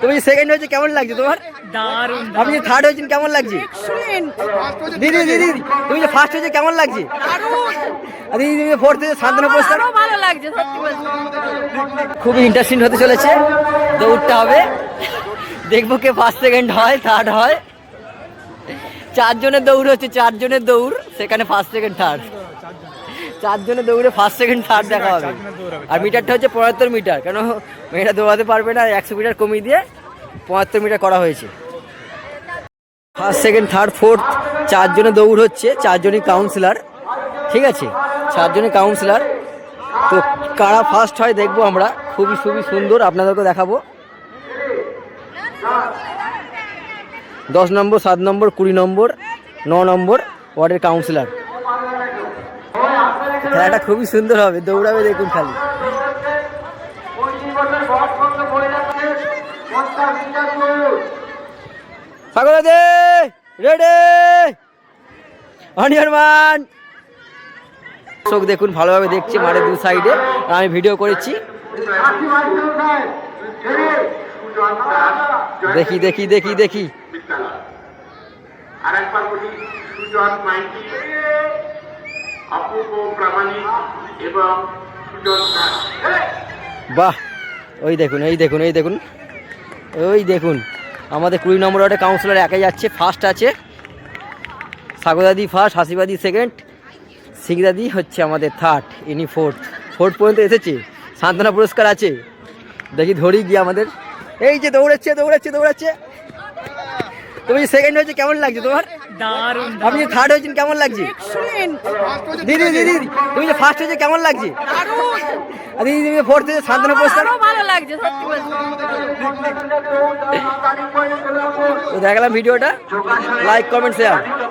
তুমি সেকেন্ড হয়েছে কেমন লাগছে তোমার? দারুণ আপনি থার্ড হয়েছেন কেমন লাগছে? দিদি দিদি তুমি যে ফার্স্ট হয়েছে কেমন লাগছে? আর দিদি তুমি ফোর্থ হয়েছে শান্তনু পুরস্কার। ভালো লাগছে খুবই ইন্টারেস্টিং হতে চলেছে। দৌড়টা হবে। দেখব কে ফার্স্ট সেকেন্ড হয় থার্ড হয়। চারজনের দৌড় হচ্ছে চারজনের দৌড় সেখানে ফার্স্ট সেকেন্ড থার্ড চারজনের দৌড়ে ফার্স্ট সেকেন্ড থার্ড দেখা হবে। আর মিটারটা হচ্ছে পঁয়াত্তর মিটার কেন মেয়েরা দৌড়াতে পারবে না একশো মিটার কমিয়ে দিয়ে পঁয়াত্তর মিটার করা হয়েছে। ফার্স্ট সেকেন্ড থার্ড ফোর্থ চারজনে দৌড় হচ্ছে চারজনই কাউন্সিলর ঠিক আছে? চারজনই কাউন্সিলর তো কারা ফার্স্ট হয় দেখব আমরা খুবই খুবই সুন্দর আপনাদেরকে দেখাবো। দশ নম্বর সাত নম্বর কুড়ি নম্বর ন নম্বর ওয়ার্ডের কাউন্সিলর খেলাটা খুবই সুন্দর হবে, দৌড়াবে দেখুন খালি। সাগর দে চোখ দেখুন, ভালোভাবে দেখছি মাঠের দু সাইডে আমি ভিডিও করেছি। দেখি দেখি দেখি দেখি। বলি বাহ, ওই দেখুন এই দেখুন এই দেখুন, ওই দেখুন। আমাদের কুড়ি নম্বর ওয়ার্ডে কাউন্সিলর একাই যাচ্ছে ফার্স্ট আছে। সাগরদাদি ফার্স্ট হাসিবাদি সেকেন্ড সিংদাদি হচ্ছে আমাদের থার্ড ইনি ফোর্থ ফোর্থ পর্যন্ত এসেছে, সান্ত্বনা পুরস্কার আছে। দেখি ধরি গিয়ে আমাদের। এই যে দৌড়াচ্ছে দৌড়াচ্ছে দৌড়াচ্ছে। তুমি সেকেন্ড হয়েছে কেমন লাগছে তোমার? দারুণ আপনি থার্ড হয়েছেন কেমন লাগছে? দিদি দিদি তুমি যে ফার্স্ট হয়েছে কেমন লাগছে? আর দিদি তুমি ফোর্থ হয়েছে শান্তনু পুরস্কার। ভালো লাগছে দেখালাম ভিডিওটা। Like comment share